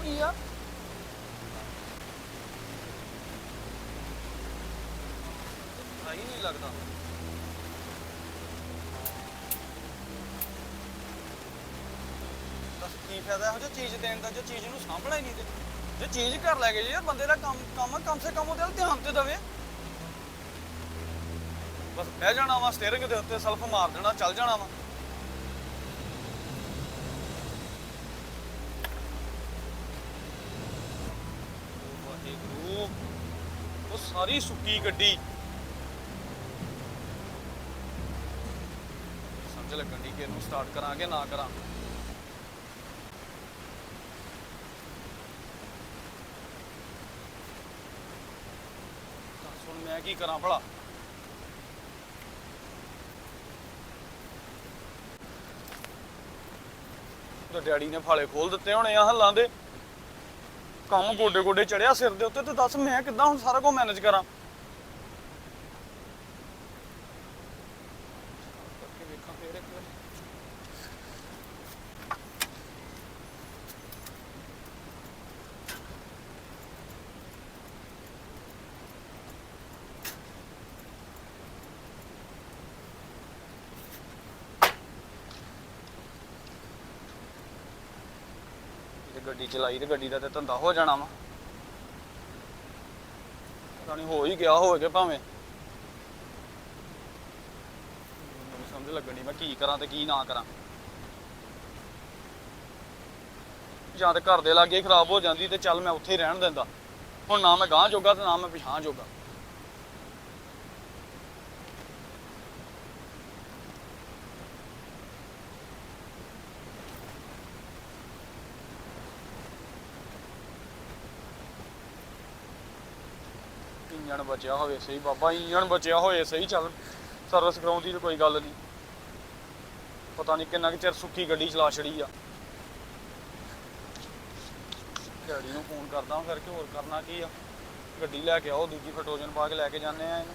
ਹੋਈ ਆ? ਸਹੀ ਨਹੀਂ ਲੱਗਦਾ। ਦੱਸ ਕੀ ਫਾਇਦਾ ਇਹੋ ਜਿਹੀ ਚੀਜ਼ ਦੇਣ ਦਾ ਜੋ ਚੀਜ਼ ਨੂੰ ਸਾਂਭਣਾ ਹੀ ਨਹੀਂ ਤੇ। ਜੇ ਚੀਜ਼ ਘਰ ਲੈ ਗਏ ਯਾਰ ਬੰਦੇ ਦਾ ਕੰਮ ਕੰਮ ਆ, ਕਮ ਸੇ ਕਮ ਉਹਦੇ ਵੱਲ ਧਿਆਨ ਤੇ ਦਵੇ। ਬਸ ਬਹਿ ਜਾਣਾ ਵਾ ਸਟੀਅਰਿੰਗ ਦੇ ਉੱਤੇ ਸਲਫ ਮਾਰ ਦੇਣਾ ਚੱਲ ਜਾਣਾ ਵਾ ਵਾਹਿਗੁਰੂ ਉਹ ਸਾਰੀ ਸੁੱਕੀ ਗੱਡੀ। ਸਮਝ ਲੱਗਣ ਦੀ ਕਿ ਇਹਨੂੰ ਸਟਾਰਟ ਕਰਾਂ ਨਾ ਕਰਾਂ ਹੁਣ ਮੈਂ ਕੀ ਕਰਾਂ ਭਲਾ। ਤੇ ਡੈਡੀ ਨੇ ਫਾਲੇ ਖੋਲ ਦਿੱਤੇ ਹੋਣੇ ਆ ਹੱਲਾਂ ਦੇ। ਕੰਮ ਗੋਡੇ ਗੋਡੇ ਚੜਿਆ ਸਿਰ ਦੇ ਉੱਤੇ ਤੇ ਦੱਸ ਮੈਂ ਕਿੱਦਾਂ ਹੁਣ ਸਾਰਾ ਕੁਝ ਮੈਨੇਜ ਕਰਾਂ ਕਰਕੇ ਵੇਖਾਂ ਫੇਰ ਇੱਕ ਵਾਰੀ ਗੱਡੀ ਚਲਾਈ ਤੇ ਗੱਡੀ ਦਾ ਤੇ ਧੰਦਾ ਹੋ ਜਾਣਾ ਵਾ। ਪਤਾ ਨਹੀਂ ਹੋ ਹੀ ਗਿਆ ਹੋਵੇਗਾ ਭਾਵੇਂ। ਮੈਨੂੰ ਸਮਝ ਲੱਗਣੀ ਮੈਂ ਕੀ ਕਰਾਂ ਤੇ ਕੀ ਨਾ ਕਰਾਂ। ਜਾਂ ਤੇ ਘਰ ਦੇ ਲਾਗੇ ਖਰਾਬ ਹੋ ਜਾਂਦੀ ਤੇ ਚੱਲ ਮੈਂ ਉੱਥੇ ਹੀ ਰਹਿਣ ਦਿੰਦਾ। ਹੁਣ ਨਾ ਮੈਂ ਗਾਂਹ ਜੋਗਾ ਤੇ ਨਾ ਮੈਂ ਪਿਛਾਂ ਜੋਗਾ। ਇੰਜਣ ਬਚਿਆ ਹੋਵੇ, ਸਹੀ ਬਾਬਾ ਇੰਜਣ ਬਚਿਆ ਹੋਏ ਸਹੀ ਚੱਲ ਸਰਵਿਸ ਕਰਾਉਂਦੀ ਤੇ ਕੋਈ ਗੱਲ ਨਹੀਂ। ਪਤਾ ਨਹੀਂ ਕਿੰਨਾ ਕੁ ਚਿਰ ਸੁੱਕੀ ਗੱਡੀ ਚਲਾ ਛੜੀ ਆ। ਡੈਡੀ ਨੂੰ ਫੋਨ ਕਰਦਾ ਫਿਰ ਕਿ ਹੋਰ ਕਰਨਾ ਕੀ ਆ? ਗੱਡੀ ਲੈ ਕੇ ਆਓ, ਦੂਜੀ ਫਟੋਜਨ ਪਾ ਕੇ ਲੈ ਕੇ ਜਾਂਦੇ ਆ ਇਹਨੂੰ।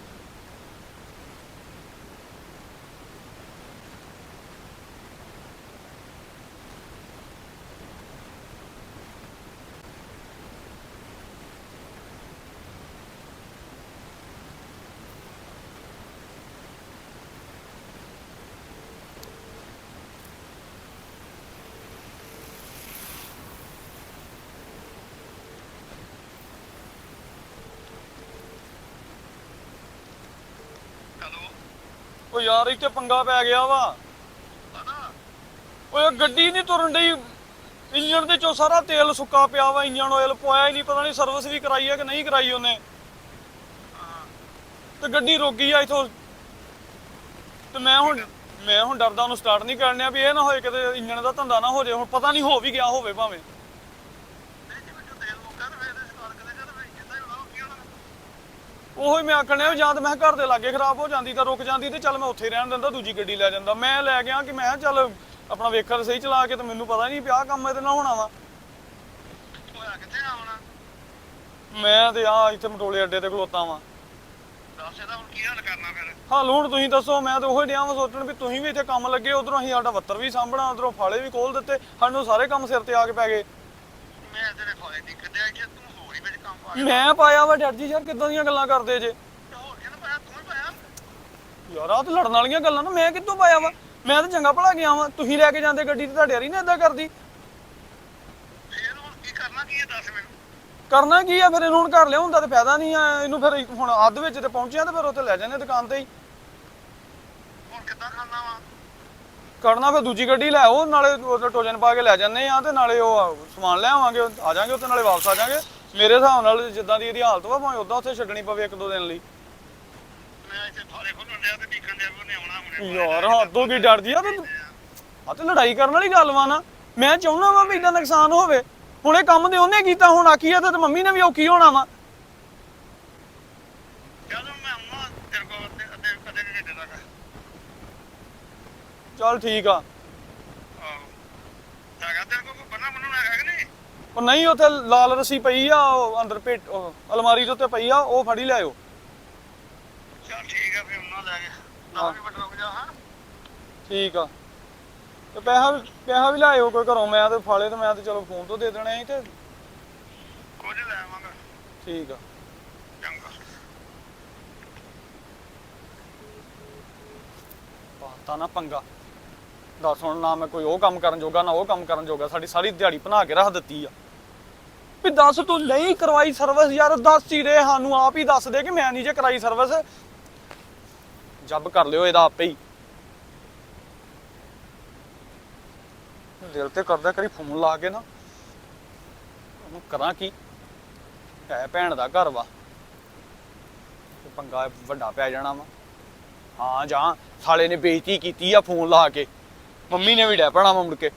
ਉਹ ਯਾਰ, ਇੱਥੇ ਪੰਗਾ ਪੈ ਗਿਆ ਵਾ। ਓਏ ਗੱਡੀ ਨਹੀਂ ਤੁਰਨ ਡਈ। ਇੰਜਣ ਦੇ ਚੋਂ ਸਾਰਾ ਤੇਲ ਸੁੱਕਾ ਪਿਆ ਵਾ, ਇੰਜਣ ਆਇਲ ਪਵਾਇਆ ਹੀ ਨਹੀਂ ਪਤਾ ਨਹੀਂ ਸਰਵਿਸ ਵੀ ਕਰਾਈ ਹੈ ਕਿ ਨਹੀਂ ਕਰਾਈ ਉਹਨੇ। ਤੇ ਗੱਡੀ ਰੁਕ ਗਈ ਆ ਇਥੋਂ। ਤੇ ਮੈਂ ਹੁਣ ਮੈਂ ਹੁਣ ਡਰਦਾ, ਉਹਨੂੰ ਸਟਾਰਟ ਨਹੀਂ ਕਰਨਿਆ ਵੀ ਇਹ ਨਾ ਹੋਏ ਕਿਤੇ ਇੰਜਣ ਦਾ ਧੰਦਾ ਨਾ ਹੋ ਜਾਏ। ਹੁਣ ਪਤਾ ਨਹੀਂ ਹੋ ਵੀ ਗਿਆ ਹੋਵੇ ਭਾਵੇਂ। ਉਹੋ ਹੀ ਮੈਂ ਆਖਣਿਆ ਜਾਂ ਤਾਂ ਮੈਂ ਘਰ ਦੇ ਲਾਗੇ ਖਰਾਬ ਹੋ ਜਾਂਦੀ ਤਾਂ ਰੁਕ ਜਾਂਦੀ ਤੇ ਚੱਲ ਮੈਂ ਉੱਥੇ ਹੀ ਰਹਿਣ ਦਿੰਦਾ ਦੂਜੀ ਗੱਡੀ ਲੈ ਜਾਂਦਾ। ਮੈਂ ਲੈ ਗਿਆ ਕਿ ਮੈਂ ਕਿਹਾ ਚੱਲ ਆਪਣਾ ਵੇਖਰ ਸਹੀ ਚਲਾ ਕੇ ਤੇ ਮੈਨੂੰ ਪਤਾ ਨਹੀਂ ਪਿਆ ਕੰਮ ਇਹਦੇ ਨਾਲ ਹੋਣਾ ਵਾ। ਹੋਇਆ ਕਿੱਥੇ ਆਉਣਾ ਮੈਂ ਤੇ ਆ ਇੱਥੇ ਮਟੋਲੇ ਅੱਡੇ ਤੇ ਖਲੋਤਾ ਵਾਂ। ਦੱਸ ਇਹਦਾ ਹੁਣ ਕੀ ਹੱਲ ਕਰਨਾ ਫਿਰ? ਹਾਲ ਹੁਣ ਤੁਸੀਂ ਦੱਸੋ ਮੈਂ ਤਾਂ ਉਹੀ ਡਿਆ ਵਾਂ ਸੋਚਣ ਵੀ ਤੁਸੀਂ ਵੀ ਇੱਥੇ ਕੰਮ ਲੱਗੇ ਉਧਰੋਂ ਅਸੀਂ ਸਾਡਾ ਵੱਤਰ ਵੀ ਸਾਂਭਣਾ ਉਧਰੋਂ ਫਾਲੇ ਵੀ ਖੋਲ ਦਿੱਤੇ ਸਾਨੂੰ ਸਾਰੇ ਕੰਮ ਸਿਰ ਤੇ ਆ ਕੇ ਪੈ ਗਏ। ਮੈਂ ਤੇਰੇ ਫਾਇਦੇ ਨਹੀਂ ਕੱਢਿਆ ਕਿ ਤੂੰ ਹੀ ਮੈਂ ਪਾਇਆ ਵਾ ਡਰ ਜੀ ਯਾਰ, ਕਿੱਦਾਂ ਦੀਆਂ ਗੱਲਾਂ ਕਰਦੇ ਜੇ? ਯਾਰ, ਆਹ ਤਾਂ ਲੜਨ ਵਾਲੀਆਂ ਗੱਲਾਂ ਨਾ, ਮੈਂ ਕਿੱਥੋਂ ਪਾਇਆ ਵਾ? ਮੈਂ ਤਾਂ ਚੰਗਾ ਭਲਾ ਗਿਆ ਵਾਂ। ਤੁਸੀਂ ਲੈ ਕੇ ਜਾਂਦੇ ਗੱਡੀ ਤੇ, ਤੁਹਾਡੇ ਵਾਰੀ ਨੇ ਇਦਾਂ ਕਰਦੀ। ਕਰਨਾ ਕੀ ਆ ਫਿਰ? ਇਹਨੂੰ ਹੁਣ ਘਰ ਲਿਆਉਂਦਾ ਤੇ ਫਾਇਦਾ ਨਹੀਂ ਆ। ਇਹਨੂੰ ਫਿਰ ਹੁਣ ਅੱਧ ਵਿੱਚ ਤੇ ਪਹੁੰਚਿਆ ਤੇ ਫਿਰ ਉੱਥੇ ਲੈ ਜਾਂਦੇ ਦੁਕਾਨ ਤੇ ਹੀ। ਹੁਣ ਕਿੱਦਾਂ ਖਾਣਾ ਵਾ ਕਰਨਾ ਫਿਰ ਦੂਜੀ ਗੱਡੀ ਲੈ ਆਓ, ਨਾਲੇ ਉਹਦਾ ਟੋਜਨ ਪਾ ਕੇ ਲੈ ਜਾਂਦੇ ਆ ਤੇ ਨਾਲੇ ਉਹ ਸਮਾਨ ਲੈ ਆਵਾਂਗੇ, ਆ ਜਾਾਂਗੇ ਉੱਥੇ, ਨਾਲੇ ਵਾਪਸ ਆ ਜਾਾਂਗੇ। ਮੇਰੇ ਹਿਸਾਬ ਨਾਲ ਜਿੱਦਾਂ ਦੀ ਇਹਦੀ ਹਾਲਤ ਵਾ ਭਾਵੇਂ ਉਦਾਂ ਉੱਥੇ ਛੱਡਣੀ ਪਵੇ ਇੱਕ ਦੋ ਦਿਨ ਲਈ। ਮੈਂ ਇੱਥੇ ਥਾਰੇ ਖੋਲਣ ਡਿਆ ਤੇ ਡੀਕਨ ਡਿਆ ਵੀ ਉਹਨੇ ਆਉਣਾ ਹੁਣੇ। ਯਾਰ ਹੱਦੋਂ ਕੀ ਡਰਦੀ ਆ ਤੇ ਆ ਤੇ ਲੜਾਈ ਕਰਨ ਵਾਲੀ ਗੱਲ ਵਾ ਨਾ। ਮੈਂ ਚਾਹੁੰਦਾ ਵਾਂ ਵੀ ਇਦਾਂ ਨੁਕਸਾਨ ਹੋਵੇ। ਹੁਣ ਇਹ ਕੰਮ ਤੇ ਉਹਨੇ ਕੀਤਾ ਹੁਣ ਆਖੀ ਆ ਤੇ ਮੰਮੀ ਨੇ ਵੀ ਔਖੀ ਹੋਣਾ ਵਾ। ਚੱਲ ਠੀਕ ਆ। ਆਹੋ। ਹੈਗਾ ਤੇਰੇ ਕੋਲ ਕੋਈ ਬੰਨਾ ਬੰਨਣਾ ਹੈਗਾ ਕਿ ਨਹੀਂ? ਉਹ ਨਹੀਂ ਉੱਥੇ ਲਾਲ ਰੱਸੀ ਪਈ ਆ ਉਹ ਅੰਦਰ ਪੇਟ ਉਹ ਅਲਮਾਰੀ ਦੇ ਉੱਤੇ ਪਈ ਆ ਉਹ ਫੜੀ ਲਿਆਇਓ ਚੱਲ ਠੀਕ ਆ ਫਿਰ ਉਹਨਾਂ ਲੈ ਕੇ। ਨਾ ਵੀ ਬਟ ਰੁਕ ਜਾ ਹਾਂ। ਠੀਕ ਆ। ਤੇ ਪੈਸਾ ਵੀ ਪੈਸਾ ਵੀ ਲਾਇਓ ਕੋਈ ਘਰੋਂ ਮੈਂ ਤੇ ਫਾਲੇ ਤੇ ਮੈਂ ਤੇ ਚਲੋ ਫੋਨ ਤੋਂ ਦੇ ਦੇਣੇ ਸੀ ਤੇ ਕੁਝ ਲੈ ਆਵਾਂਗਾ। ਠੀਕ ਆ। ਚੰਗਾ। ਪਾਤਾ ਨਾ ਪੰਗਾ। ਦੱਸ ਹੁਣ ਨਾ ਮੈਂ ਕੋਈ ਉਹ ਕੰਮ ਕਰਨ ਜੋਗਾ ਨਾ ਉਹ ਕੰਮ ਕਰਨ ਜੋਗਾ ਸਾਡੀ ਸਾਰੀ ਦਿਹਾੜੀ ਬਣਾ ਕੇ ਰੱਖ ਦਿੱਤੀ ਆ। ਵੀ ਦੱਸ ਤੂੰ ਨਹੀਂ ਕਰਵਾਈ ਸਰਵਿਸ ਯਾਰ, ਦੱਸ ਹੀ ਦੇ ਸਾਨੂੰ, ਆਪ ਹੀ ਦੱਸ ਦੇ ਕਿ ਮੈਂ ਨਹੀਂ ਜੇ ਕਰਾਈ ਸਰਵਿਸ। ਜੱਬ ਕਰ ਲਿਓ ਇਹਦਾ ਆਪੇ ਹੀ। ਦਿਲ ਤੇ ਕਰਦਾ ਕਰੀ ਫੋਨ ਲਾ ਕੇ ਨਾ। ਉਹਨੂੰ ਕਰਾਂ ਕੀ? ਹੈ ਭੈਣ ਦਾ ਘਰ ਵਾ। ਤੇ ਪੰਗਾ ਵੱਡਾ ਪੈ ਜਾਣਾ ਵਾ। ਹਾਂ ਜਾਂ ਸਾਲੇ ਨੇ ਬੇਇੱਜ਼ਤੀ ਕੀਤੀ ਆ ਫੋਨ ਲਾ ਕੇ। ਮੰਮੀ ਨੇ ਵੀ ਡੈ ਪੈਣਾ ਵਾ ਮੁੜ ਕੇ।